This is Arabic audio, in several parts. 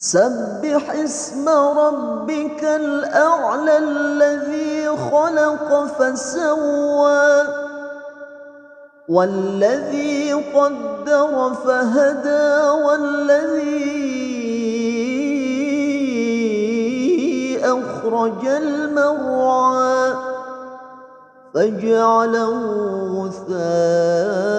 سبح اسم ربك الأعلى الذي خلق فسوى والذي قدر فهدى والذي أخرج المرعى فجعله غثاء.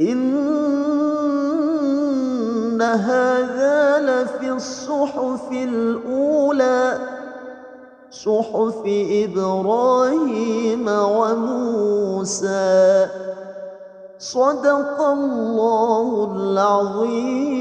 إن هذا لفي الصحف الأولى صحف إبراهيم وموسى. صدق الله العظيم.